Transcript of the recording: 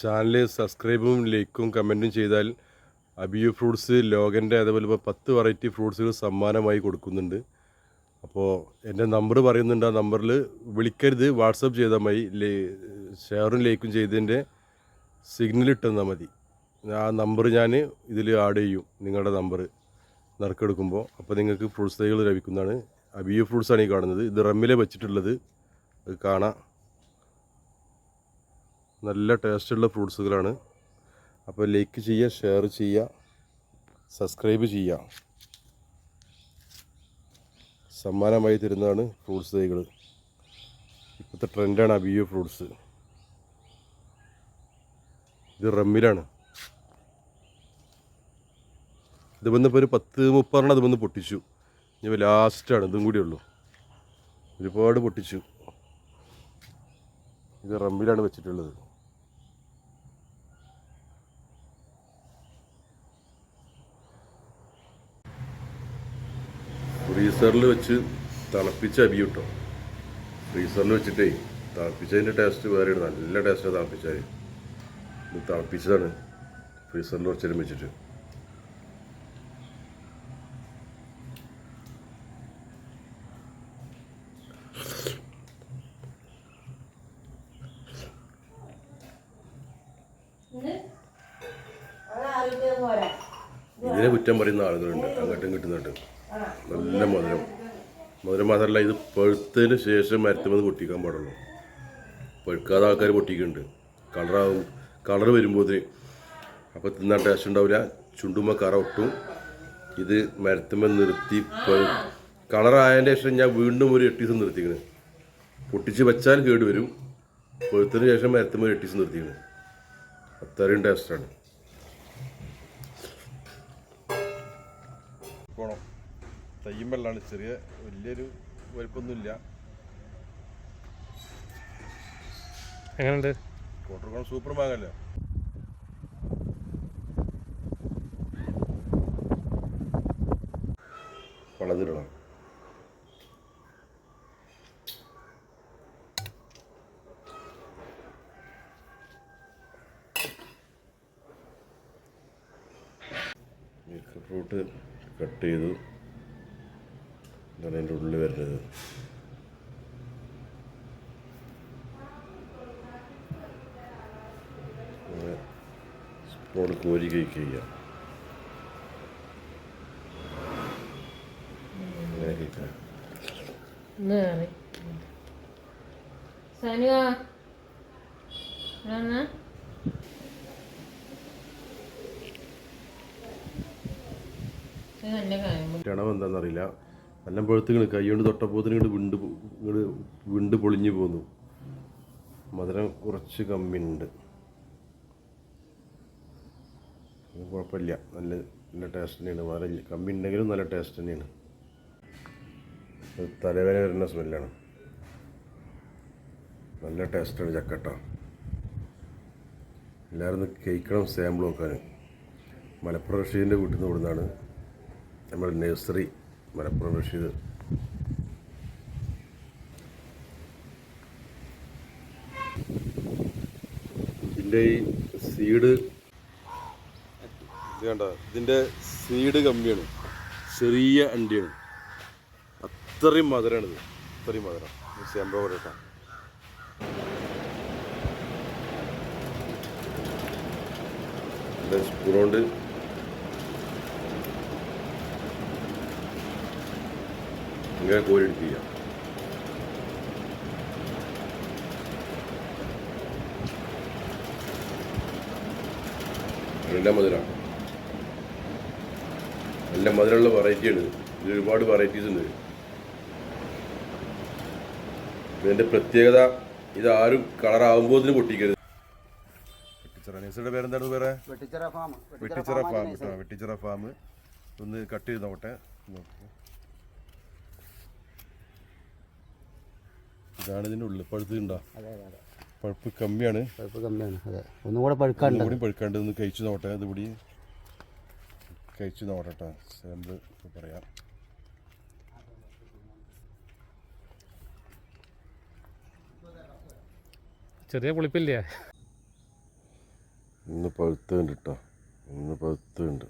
Channel സബ്സ്ക്രൈബും ലൈക്കും കമന്റും ചെയ്താൽ അബിയു ഫ്രൂട്ട്സ് ലോകന്റെ അതേപോലെ പത്ത് വെറൈറ്റി ഫ്രൂട്ട്സുകൾ സമ്മാനമായി കൊടുക്കുന്നുണ്ട്. അപ്പോൾ എന്റെ നമ്പർ പറയുന്നുണ്ട്. ആ നമ്പറിൽ വിളിക്കരുത്. വാട്സപ്പ് ചെയ്താൽ മതി. ഷെയറും ലൈക്കും ചെയ്തതിന്റെ സിഗ്നൽ ഇട്ടെന്നാൽ മതി. ആ നമ്പർ ഞാൻ ഇതിൽ ആഡ് ചെയ്യും. നിങ്ങളുടെ നമ്പർ നറുക്കെടുക്കുമ്പോൾ. അപ്പോൾ നിങ്ങൾക്ക് ഫ്രൂട്ട്സ് തൈകൾ ലഭിക്കുന്നതാണ്. അബിയു ഫ്രൂട്ട്സാണ് ഈ കാണുന്നത്. ഇത് റമ്മിലെ വെച്ചിട്ടുള്ളത്. അത് കാണാം. നല്ല ടേസ്റ്റുള്ള ഫ്രൂട്ട്സുകളാണ്. അപ്പോൾ ലൈക്ക് ചെയ്യുക ഷെയർ ചെയ്യുക സബ്സ്ക്രൈബ് ചെയ്യുക. സമ്മാനമായി തരുന്നതാണ് ഫ്രൂട്ട്സ് തൈകൾ ഇപ്പോഴത്തെ ട്രെൻഡാണ് അബിയു ഫ്രൂട്ട്സ്. ഇത് റമ്മിലാണ്. ഇത് വന്നിപ്പോൾ ഒരു പത്ത് മുപ്പതെണ്ണം അത് വന്ന് പൊട്ടിച്ചു. ഇനി ലാസ്റ്റാണ് ഇതും കൂടി ഉള്ളൂ. ഒരുപാട് പൊട്ടിച്ചു. ഇത് റമ്മിലാണ് വെച്ചിട്ടുള്ളത്. ഫ്രീസറിൽ വെച്ച് തിളപ്പിച്ച അബി കിട്ടും. ഫ്രീസറിൽ വെച്ചിട്ടേ തിളപ്പിച്ചതിന്റെ ടേസ്റ്റ് വേറെയാണ് നല്ല ടേസ്റ്റാണ് തിളപ്പിച്ചാൽ ഇത് തിളപ്പിച്ചതാണ് ഫ്രീസറിൽ കുറച്ചേരം വെച്ചിട്ട്. ഇതിനെ കുറ്റം പറയുന്ന ആളുകളുണ്ട്. അങ്ങോട്ടും ഇങ്ങോട്ടും. നല്ല മധുരം. മധുരം മാത്രമല്ല ഇത് പഴുത്തതിന് ശേഷം മരത്തുമെന്ന് പൊട്ടിക്കാൻ പാടുള്ളൂ. പഴുക്കാതെ ആൾക്കാർ പൊട്ടിക്കുന്നുണ്ട്. കളറാവും കളർ വരുമ്പോഴേ അപ്പോൾ തിന്നാൻ ടേസ്റ്റ് ഉണ്ടാവില്ല. ചുണ്ടുമ്മ കറ ഒട്ടും. ഇത് മരത്തുമ്മ നിർത്തി കളറായതിന്റെ ശേഷം ഞാൻ വീണ്ടും ഒരു എട്ട് ദിവസം നിർത്തിക്കണ്. പൊട്ടിച്ച് വെച്ചാൽ കേടുവരും പഴുത്തതിന് ശേഷം മരത്തുമ്മ എട്ട് ദിവസം നിർത്തിക്കണ്. അത്രയും ടേസ്റ്റാണ് തയ്യും വെള്ളമാണ് ചെറിയ വലിയൊരു വലിപ്പമൊന്നുമില്ല. എങ്ങനെയുണ്ട്? കോട്ടർക്കോണം സൂപ്പർ ഭാഗമല്ലേ? വളതിരണം മിൽക്ക് ഫ്രൂട്ട് കട്ട് ചെയ്തു. ഇതാണ് അതിന്റെ ഉള്ളിൽ വരുന്നത്. സ്പൂൺ കോരി കഴിക്കുക. നല്ല കാര്യം. ക്ഷണം എന്താണെന്നറിയില്ല. നല്ല പഴുത്തുകൾ കൈ കൊണ്ട് തൊട്ടപ്പോത്തിന് ഇങ്ങോട്ട് വിണ്ട് ഇങ്ങോട്ട് വിണ്ട് പൊളിഞ്ഞു പോന്നു. മധുരം കുറച്ച് കമ്മിയുണ്ട്. കുഴപ്പമില്ല. നല്ല നല്ല ടേസ്റ്റ് തന്നെയാണ്. മധുരം കമ്മി ഉണ്ടെങ്കിലും നല്ല ടേസ്റ്റ് തന്നെയാണ്. തലവേദന വരുന്ന സ്മെല്ലാണ് നല്ല ടേസ്റ്റാണ് ചക്കട്ട. എല്ലാവരും കേൾക്കണം സാമ്പിൾ നോക്കാൻ. മലപ്പുറം റഷീദിന്റെ വീട്ടിൽ നിന്ന് ഇവിടുന്നാണ് നമ്മുടെ നഴ്സറി മലപ്പുറം റഷീദ്. ഇതിന്റെ ഈ സീഡ് ഇത് കണ്ട? ഇതിന്റെ സീഡ് കമ്മിയാണ് ചെറിയ അണ്ടിയാണ്. അത്രയും മധുരമാണിത് അത്രയും മധുരം. സാമ്പിൾ പറയട്ടെ. സ്പൂൺ കൊണ്ട് ഇങ്ങനെ കോരിടിക്കുക. നല്ല മധുരമാണ് നല്ല മധുരമുള്ള വെറൈറ്റിയാണ്. ഇതിൽ ഒരുപാട് വെറൈറ്റീസ് ഉണ്ട്. ഇതിന്റെ പ്രത്യേകത ഇതാരും കളറാകുമ്പോൾ ഇതിന് പൊട്ടിക്കരുത്. വെട്ടിച്ചിറ പേരെന്താണ് വേറെ? Vettichira farm Vettichira farm Vettichira farm ഒന്ന് കട്ട് ചെയ്ത് നോക്കട്ടെ. നോക്കൂ. ഇതാണ് ഇതിന്റെ ഉള്ളിൽ പഴുത്ത് ഉണ്ടോ അതെ അതെ അതെ. പഴുപ്പ് കമ്മിയാണ്. പഴുപ്പ് കമ്മിയാണ് അതെ. ഒന്നും കൂടെ പഴുക്കാണ്ട്. കൂടി പഴുക്കാണ്ട് ഒന്ന് കഴിച്ചു നോട്ടെ ഇത് കൂടി കഴിച്ചു നോട്ടെ സാമ്പിൾ പറയാം. ചെറിയ പുളിപ്പില്ലേ? ഇന്ന് പഴുത്തുണ്ട് കേട്ടോ ഇന്ന് പഴുത്തുണ്ട്